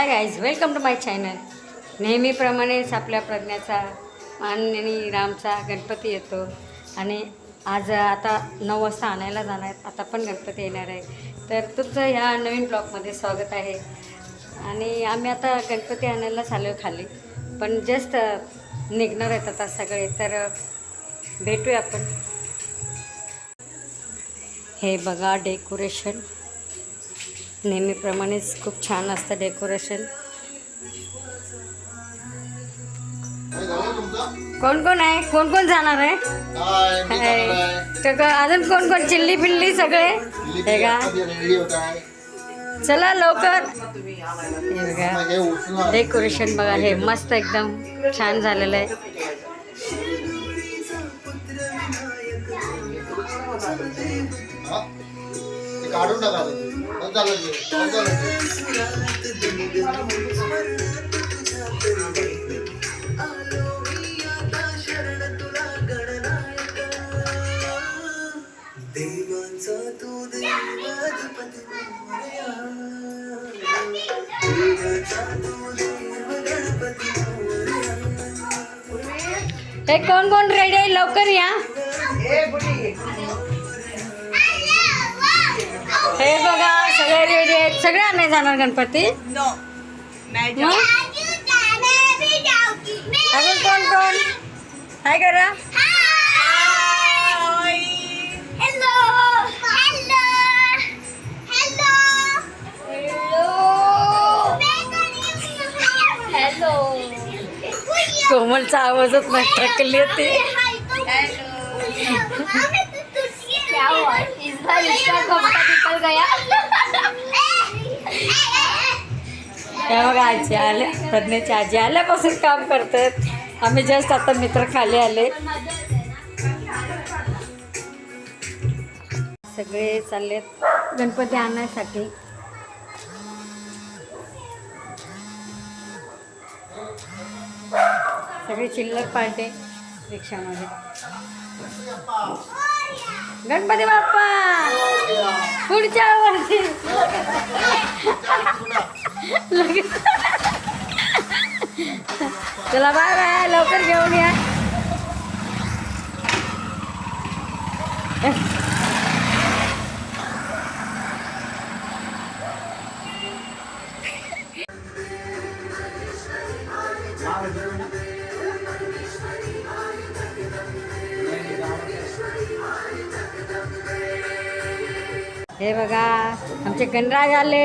Hi guys welcome to my channel नेहमीप्रमाणेच आपल्या प्रज्ञाचा आणि रामचा गणपती येतो. आणि आज आता नऊ वाजता आणायला जाणार आहेत आता पण गणपती येणार आहे. तर तुमचं ह्या नवीन ब्लॉगमध्ये स्वागत आहे. आणि आम्ही आता गणपती आणायलाच आलो खाली. पण जस्ट निघणार आहेत आता सगळे तर भेटूया आपण. हे बघा डेकोरेशन नेहमीप्रमाणेच खूप छान असतं डेकोरेशन? कोण कोण आहे? कोण कोण जाणार आहे. अजून कोण कोण चिल्ली पिल्ली सगळे? हे का? चला लवकर. डेकोरेशन बघा हे मस्त एकदम छान झालेलं आहे. काढून टाका देवांचा तू देवाधिपती देवाचा तू देव गणपती हे कोण कोण रेडी आहे? लवकर या. सगळे आणाय जाणार गणपती? मग? अजून कोण कोण? काय करा कोमलचा आवाजच नाही ट्रकली होती. क्या हुआ इस बार इसका कपड़ा निकल गया त्या बघा आजी आल्या प्रज्ञाची आजी आल्यापासून काम करतात आम्ही जस्ट आता मित्र खाली आले. सगळे चाललेत गणपती आणण्यासाठी सगळे चिल्लर पार्टे रिक्षामध्ये. गणपती बाप्पा! पुढच्या वर्षी. लगेच. चला बाय बाय लवकर घेऊन या. हे बघा आमचे गणराज आले.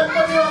गणपती बाप्पा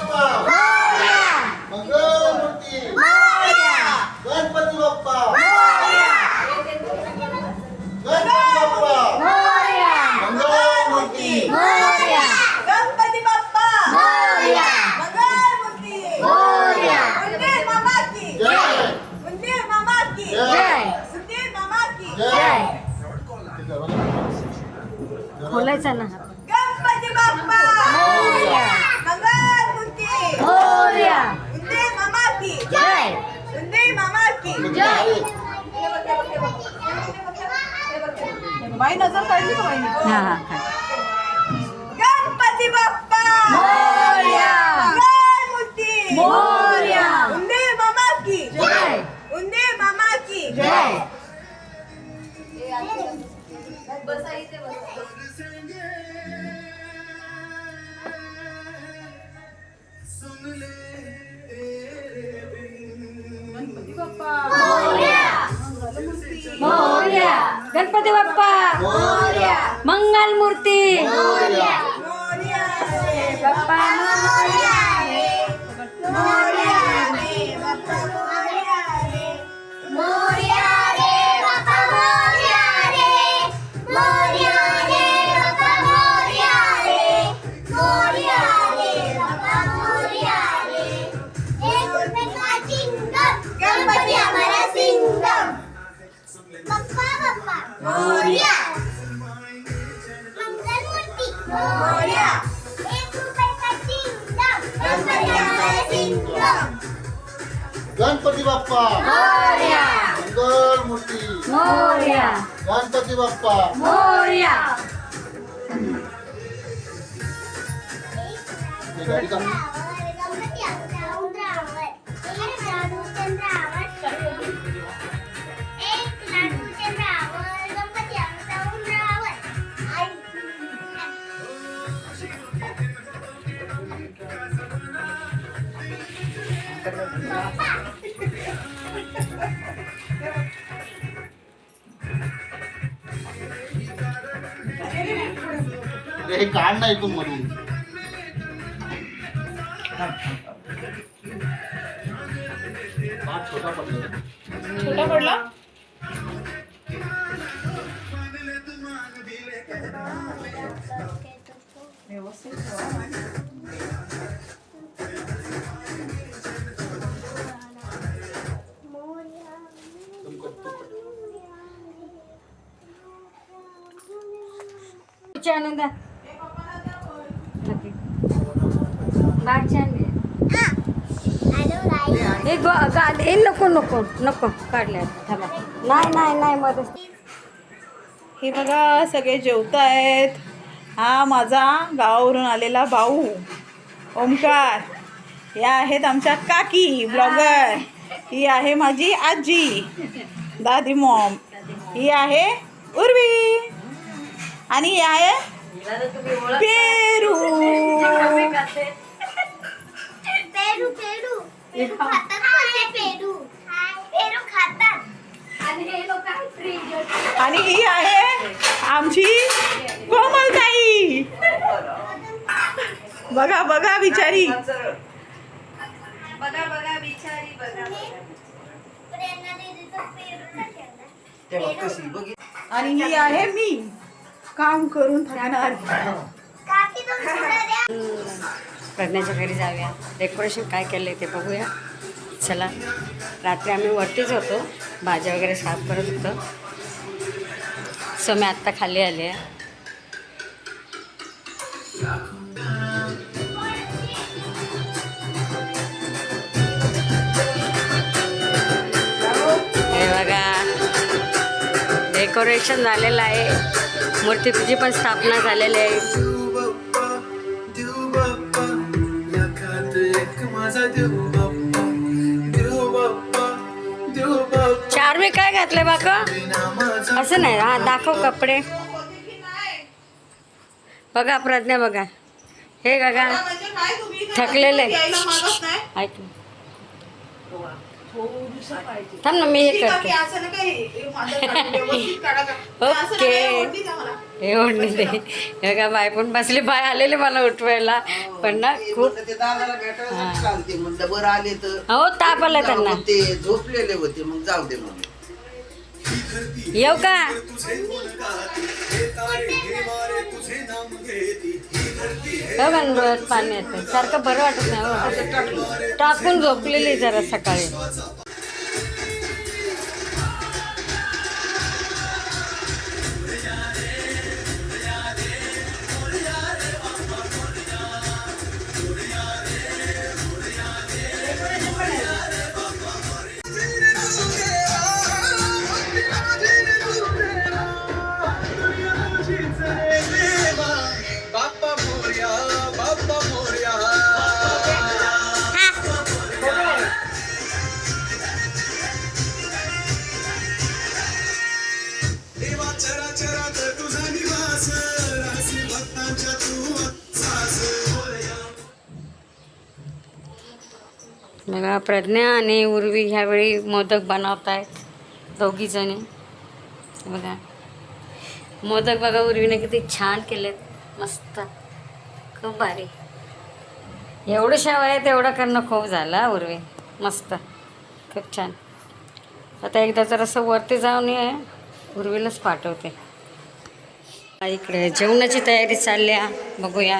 那 मोरया मंगलमूर्ती मोरया एक रुपयाचा चिंगम गणपती बाप्पा सिंगम गणपती बाप्पा मोर्या मंगल मूर्ती मोर्या गणपती बाप्पा मोर्या हे हे काढ नाही तू मधून. हे गा हे नको नको नको काढले थांबा. नाही नाही नाही मदत हे बघा सगळे जेवतायत हा माझा गावावरून आलेला भाऊ ओमकार. या आहेत आमच्या काकी ब्लॉगर. ही आहे माझी आजी दादी मॉम. ही आहे उर्वी. आणि ही आहे पेरू. पेरू पेरू. पेरू खातात पेरू? पेरू खातात. आणि हे ही आहे आमची कोमलताई. बघा बघा बिचारी. पेरूचा ठेवला आणि ही आहे मी. काम करून द्या? प्रज्ञाच्या घरी जाऊया. डेकोरेशन काय केलं ते बघूया. चला. रात्री आम्ही वरतीच होतो. भाज्या वगैरे साफ करत होतो. सो मी आत्ता खाली आले आहे. डेकोरेशन झालेलं आहे. मूर्तीची पण स्थापना झालेली आहे. चार मी काय घातले बाका? असं नाही. हा दाखव कपडे. बघा प्रज्ञा बघा. हे बघा. थकलेले. ऐक. थांब ना मी हे करते. ओके. हे ओढणी दे हे बघा बाय पण बसली बाय आलेले मला उठवायला. पण ना खूप हो. ताप आला त्यांना. ते झोपलेले होते मग जाऊ दे म्हणून. येऊ का? हो? पाणी येतं सारखं बरं वाटत नाही हो. टाकून झोपलेली जरा सकाळी. बघा प्रज्ञा आणि उर्वी ह्यावेळी मोदक बनवत आहेत दोघीजणी बघा. मोदक बघा उर्वीने किती छान केलेत. मस्त. खूप भारी. एवढं शाव आहे तेवढं करणं खूप झालं उर्वी. मस्त. खूप छान. आता एकदा जरासं वरती जाऊन ये उर्वीलाच पाठवते. इकडे जेवणाची तयारी चालली बघूया.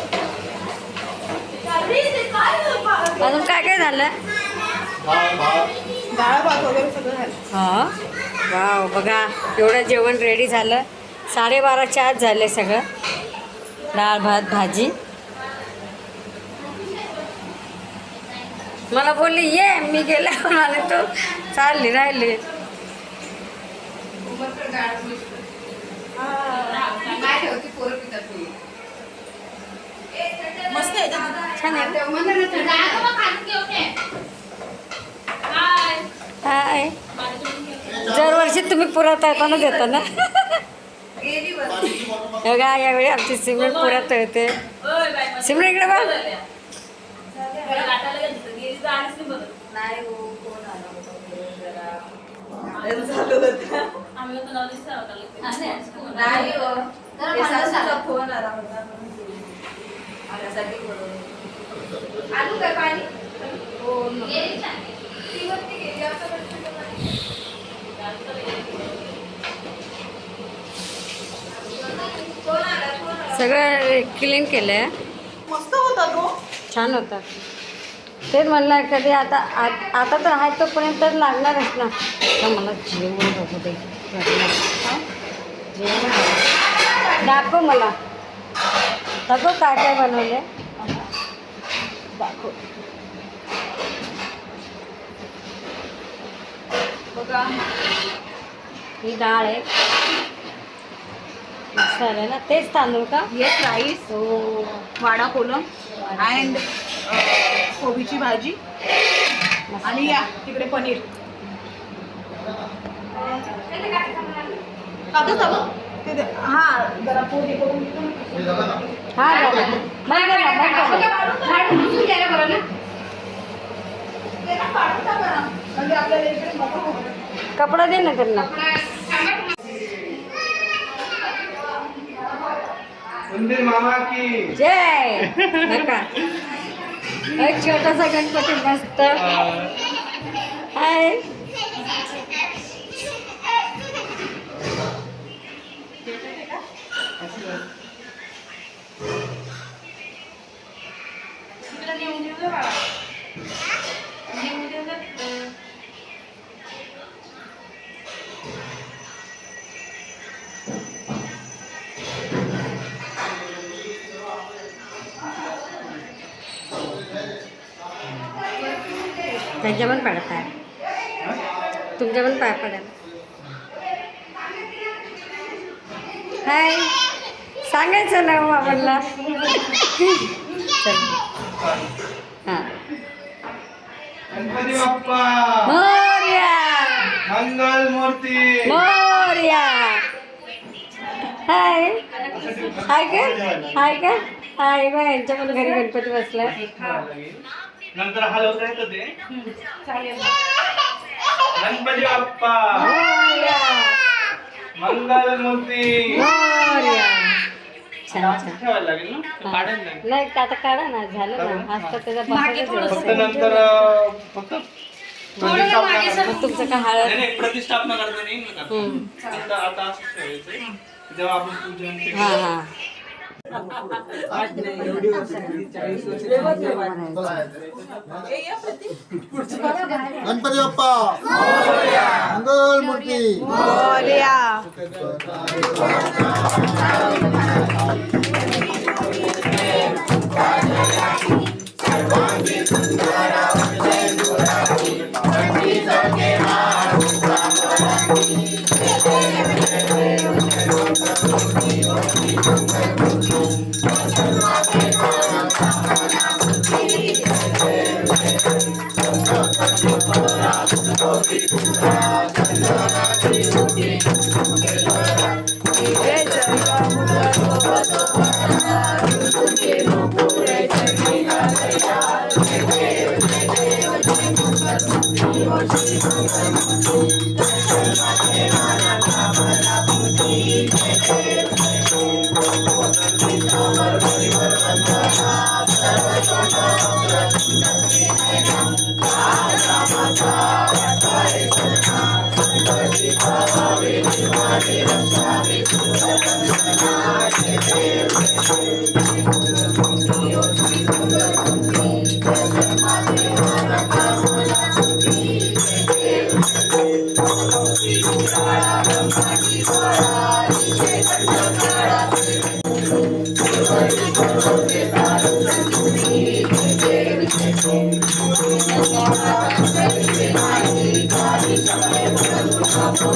अजून काय काय झालं? भात भात डाळ भात वगैरे सगळं झालं. हा? वाव बघा एवढं जेवण रेडी झालं. साडेबाराच्या आत झाले सगळं. डाळ भात भाजी. मला बोलली ये मी गेले. म्हणाले तो चालली राहिली. मस्त आहे? छान आहे हाय दरवर्षी तुम्ही पुरात येताना देता ना? बघा यावेळी आमची सिमरन पुरात येते सिमरन इकडे बघ. सगळं क्लीन केलं आहे मस्त होता तो. छान होता. तेच म्हणलं कधी आता आता तर आहे तोपर्यंत लागणारच ना. तर मला जेवण बघू दे हा? जेवण. दाखव मला. दाखव काय काय बनवले दाखव. बघा. ही डाळ आहे. मिक्सर आहे ना? तेच तांदूळ का? येस राईस हो. वाडा कोलम अँड कोबीची भाजी. आणि या तिकडे पनीर. दे. हा जरा पोहे करून. हे हा. म्हणजे. कपडा दे ना त्यांना. मंदिर मामा की. जय. नका. एक छोटासा गणपती मस्त. हाय. त्यांच्या पण पडत आहे तुमच्या पण पाय पडेल हाय सांगायचं ना आपणला हां. गणपती बाप्पा मोर्या. मंगल मूर्ती मोर्या. हाय. हाय का? हाय का? हाय बा यांच्या पण घरी गणपती बसलाय. नंतर हलवता येतं ते. गणपती बाप्पा मोर्या. मंगल मूर्ती मोर्या. छान छान ठेवायला लागेल ना. काढायला लागेल नाही आता काढा ना झालं ना आज तर त्याचा बसायचा फक्त दिवस आहे. नंतर अं, फक्त प्रतिष्ठापना करतो. मग तुमचं काय हळद नाही, नाही, प्रतिष्ठापना करता नाही ना करता. हम्म. आता आता असंच ठेवायचं जेव्हा आपण पूजन ते हां हां गणपती बाप्पा मंगल मूर्ती Morya. Thank you.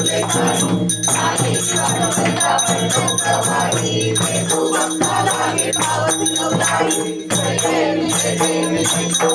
Thank you.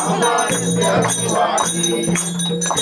या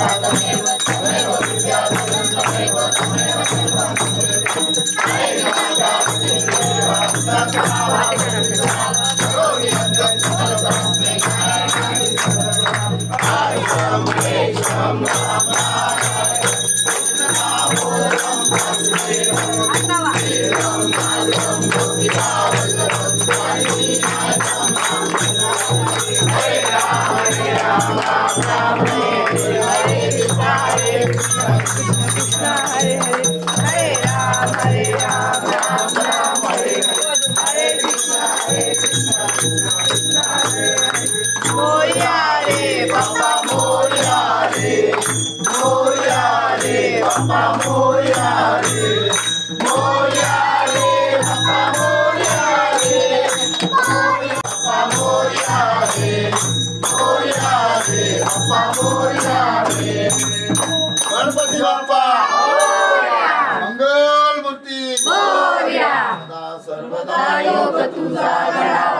salva meu é मोरिया रे बाबा मोरिया रे मोरिया रे बाबा मोरिया रे मोरिया रे बाबा मोरिया रे बाबा मोरिया रे मोरिया रे बाबा मोरिया रे गणपति बाप्पा मंगल मूर्ति मोरिया सदा सर्वदा योग तुझा घडावा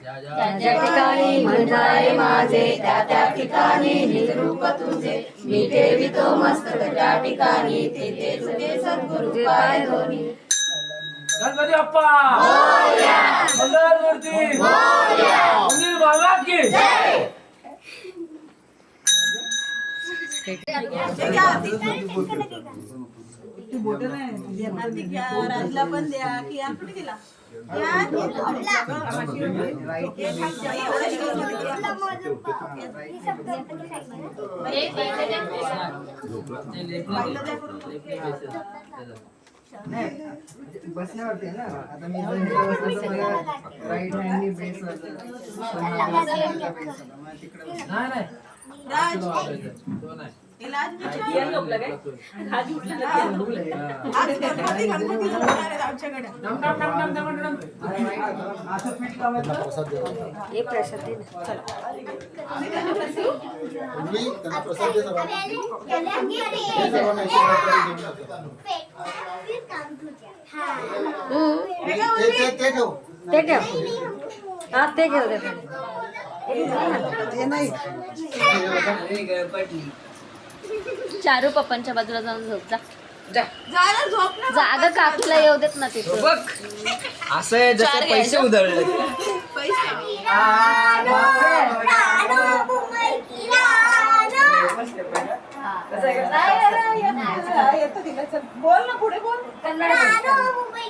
ज्या ज्या ठिकाणी म्हणताय माझे त्या त्या ठिकाणी निरूप तुझे. मी ठेवितो मस्तक त्या ठिकाणी तेथे तुझे सद्गुरु पाय दोन्ही गणपती बाप्पा! मंगल मूर्ती! मंदिर बाबा की? राजला पण द्या की या कुठे गेला बसण्यावरती ना? आता मी राईट हँडनी बेस तिकडे द्या हे प्रसाद दे. ते ठेव. ते हा घेऊ दे नाही. चारू पप्पांच्या बाजूला जाऊन झोप जा. जायला झोप ना जागा काकीला येऊ देत ना तिथं. असं आहे जसं पैसे उधळले. बोल ना पुढे. बोल मुंबई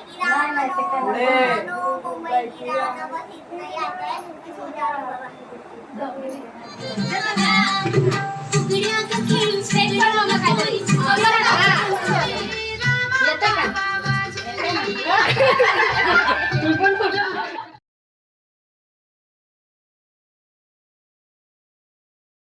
¡Suscríbete al canal!